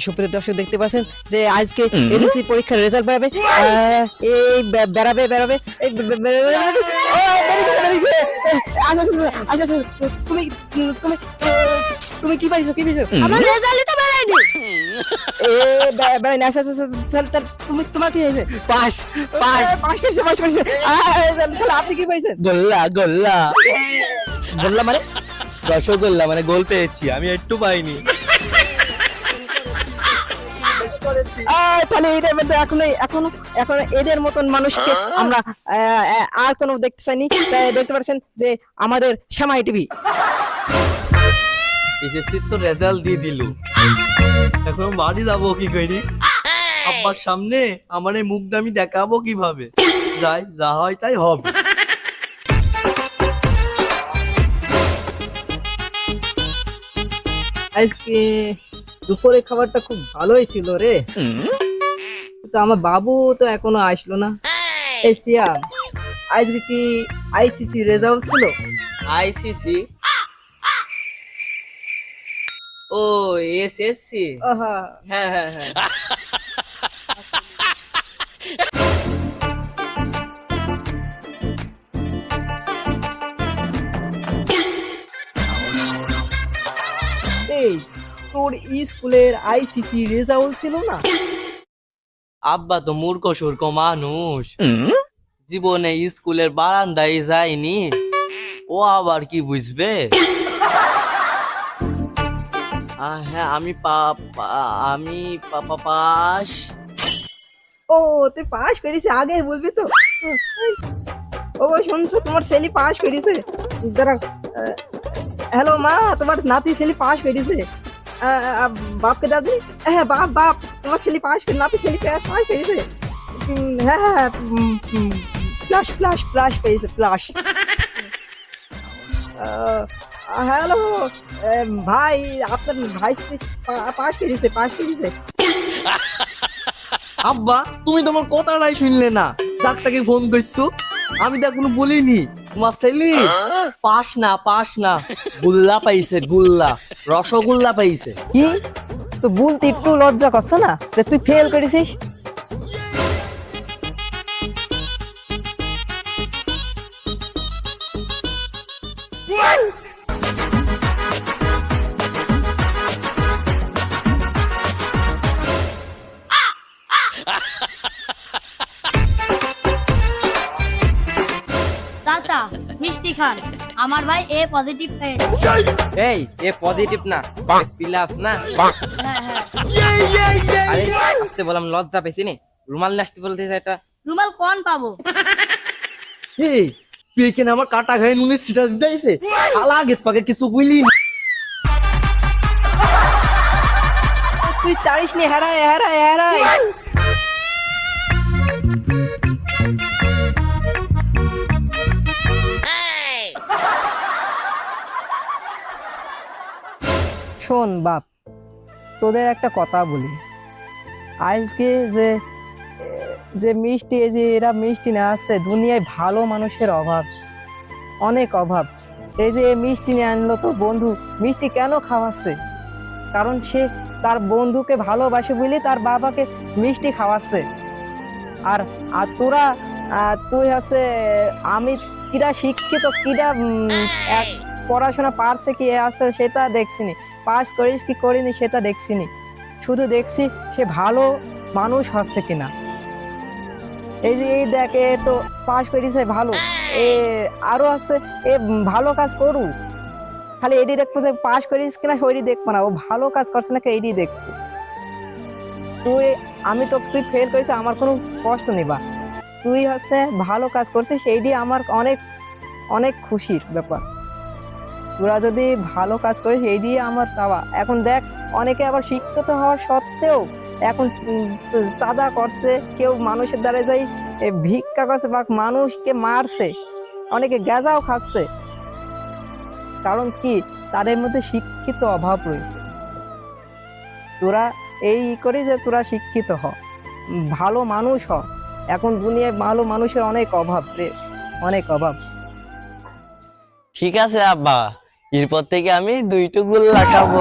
সুপ্রিয় দর্শক দেখতে পাচ্ছেন যে আজকে এসএসসি পরীক্ষার রেজাল্ট বেরাবে এই বেরাবে বেরাবে। আচ্ছা আচ্ছা আচ্ছা আচ্ছা তুমি তুমি তুমি কি পাইছো কি পাইছো আমার রেজাল্টই তো বেরায়নি এ বেরাই না আচ্ছা আচ্ছা আচ্ছা, তাহলে- তাহলে তুমি তোমার কি হয়েছে পাস পাস পাস করেছে পাস করেছে তাহলে আপনি কি পাইছেন গোল্লা গোল্লা গোল্লা মানে রসগোল্লা মানে গোল পেয়েছি আমি একটু পাইনি তাহলে মধ্যে এখন এখন এখন এদের মতন মানুষকে আমরা আর কোনো দেখতে চাইনি। দেখতে পাচ্ছেন যে আমাদের শ্যামাই টিভি। এসএসসি তো রেজাল্ট দিয়ে দিল। এখন বাড়ি যাব কি করি? আব্বার সামনে আমার এই মুখটা আমি দেখাবো কীভাবে? যাই যা হয় তাই হবে। আজকে দুপুরে খাবারটা খুব ভালোই ছিল রে। তো আমার বাবু তো এখনও আসলো না। এই সিয়াম আজকে কি আইসিসি রেজাল্ট ছিল? আইসিসি ও এসএসসি হ্যাঁ হ্যাঁ হ্যাঁ। তোর স্কুলের আইসিসি রেজাল্ট ছিল না? আব্বা তো মূর্খ সূর্খ মানুষ। জীবনে স্কুলের বারান্দায় যায়নি। ও আবার কি বুঝবে? হ্যাঁ আমি আমি পাস। ও তুই পাস করিস আগে বলবি তো। ও শুনছো তোমার ছেলে পাস করিছে। দাঁড়া হ্যালো মা তোমার নাতি ছেলে পাস করিছে। বাপকে দাদি হ্যাঁ বাপ বাপ তোমার ছেলে পাস করে নাতি ছেলে পাস পাস হ্যাঁ হ্যাঁ প্লাস প্লাস প্লাস পেয়েছে প্লাস হ্যালো ভাই আপনার ভাই পাস করিছে পাস করিছে আব্বা তুমি তোমার কথাটাই শুনলে না। ডাক্তারকে ফোন করছ? আমি তো এখনও বলিনি। তোমার ছেলে? পাস না পাস না। গুল্লা পাইছে গুল্লা। রসগোল্লা পাইছে। কি? তো বলতে একটু লজ্জা করছে না যে তুই ফেল করেছিস? মিষ্টি খান। আমার ভাই এ পজিটিভ পেয়েছে এই এ পজিটিভ না। প্লাস না। হ্যাঁ হ্যাঁ। আরে আসতে বললাম লজ্জা পেয়েছি নি? রুমাল নিয়ে আসতে বলতে এটা। রুমাল কোন পাবো? এই তুই এখানে আমার কাটা খাই নুনের সিটা দিতে আইছে? শালা আগের পাকে কিছু বুঝলি তুই তারিস নি হারায় হারায় হারায়। শোন বাপ তোদের একটা কথা বলি। আজকে যে যে মিষ্টি এই যে এরা মিষ্টি না আসছে দুনিয়ায় ভালো মানুষের অভাব অনেক অভাব। এই যে মিষ্টি নিয়ে আনলো তো বন্ধু মিষ্টি কেন খাওয়াচ্ছে? কারণ সে তার বন্ধুকে ভালোবাসে বলে তার বাবাকে মিষ্টি খাওয়াচ্ছে। আর আর তোরা তুই হচ্ছে আমি কিরা শিক্ষিত কিরা পড়াশোনা পারছে কি আছে সেটা দেখছিনি পাস করিস, কি করিনি সেটা দেখছি দেখছিনি। শুধু দেখছি সে ভালো মানুষ হচ্ছে কিনা। এই যে, এই দেখে তো পাস করিছে, ভালো। এ আরও আছে, এ ভালো কাজ করু খালি এডি দেখব যে পাস করিস কিনা শরীর দেখব না। ও ভালো কাজ করছে নাকি, এডি দেখব। তুই, আমি তো, তুই ফেল করিস, আমার কোনো কষ্ট নেই বা। তুই হচ্ছে ভালো কাজ করছিস সেইটি আমার অনেক অনেক খুশির ব্যাপার। তোরা যদি ভালো কাজ করিস এইটি আমার চাওয়া। এখন দেখ, অনেকে আবার শিক্ষিত হওয়ার সত্ত্বেও এখন চাঁদা করছে, কেউ মানুষের দ্বারা যাই ভিক্ষা করছে বা মানুষকে মারছে, অনেকে গেজাও খাচ্ছে। কারণ কি? তাদের মধ্যে শিক্ষিত অভাব রয়েছে। তোরা এই করে যে তোরা শিক্ষিত হ ভালো মানুষ হ। এখন দুনিয়ায় ভালো মানুষের অনেক অভাব রে, অনেক অভাব। ঠিক আছে, আব্বা। এরপর থেকে আমি দুইটো গুল্লা খাব।